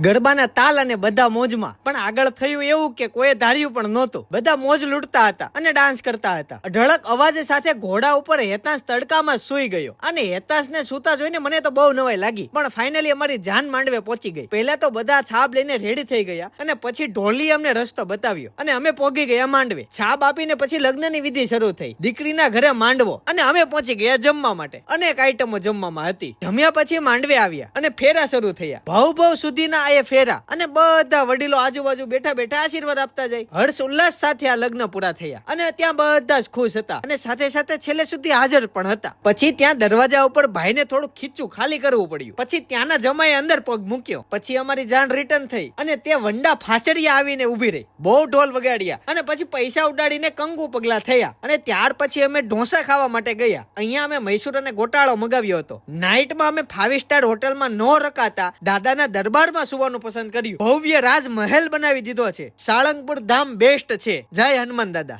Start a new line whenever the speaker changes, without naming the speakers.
ગરબાના તાલ અને બધા મોજમાં. પણ આગળ થયું એવું કે કોઈ ધાર્યું પણ નહોતું. બધા મોજ લૂંટતા હતા અને ડાન્સ કરતા હતા. ઢળક અવાજ સાથે ઘોડા ઉપર હેતાંશ તડકામાં સૂઈ ગયો. અને હેતાંશને સૂતા જોઈને મને તો બહુ નવાઈ લાગી. પણ ફાઇનલી અમારી જાન માંડવે પહોંચી ગઈ. પહેલા તો બધા છાબ લઈને રેડી થઈ ગયા અને પછી ઢોલી અમને રસ્તો બતાવ્યો. અને અમે પહોંચી ગયા માંડવે. છાબ આપીને પછી લગ્નની વિધિ શરૂ થઈ. દીકરીના ઘરે માંડવો. અને અમે પહોંચી ગયા જમવા માટે. અનેક આઈટમો જમવામાં હતી. જમ્યા પછી માંડવે આવ્યા અને ફેરા શરૂ થયા. ભાવ ભાવ સુધીના એ ફેરા અને બધા વડીલો આજુબાજુ બેઠા બેઠા આશીર્વાદ આપતા જાય. હર્ષ, ઉલ્લાસ સાથે આ લગ્ન પૂરા થયા અને ત્યાં બધા જ ખુશ હતા અને સાથે સાથે છેલ્લે સુધી હાજર પણ હતા. પછી ત્યાં દરવાજા ઉપર ભાઈને થોડું ખીચું ખાલી કરવું પડ્યું. પછી ત્યાંના જમાએ અંદર પગ મૂક્યો. પછી અમારી જાન રિટર્ન થઈ અને તે વંડા ફાચરિયા આવીને ઊભી રહી. બહુ ઢોલ વગાડ્યા અને પછી પૈસા ઉડાડીને કંગુ પગલા થયા અને ત્યાર પછી અમે ઢોસા ખાવા માટે ગયા. અહીંયા અમે મૈસૂર અને ગોટાળો મગાવ્યો હતો. નાઇટમાં અમે ફાઇવ સ્ટાર હોટલમાં નો રકાતા દાદાના દરબારમાં સુવાનું પસંદ કર્યું. ભવ્ય રાજમહેલ બનાવી દીધો છે. સાળંગપુર ધામ બેસ્ટ છે. જય હનુમાન દાદા.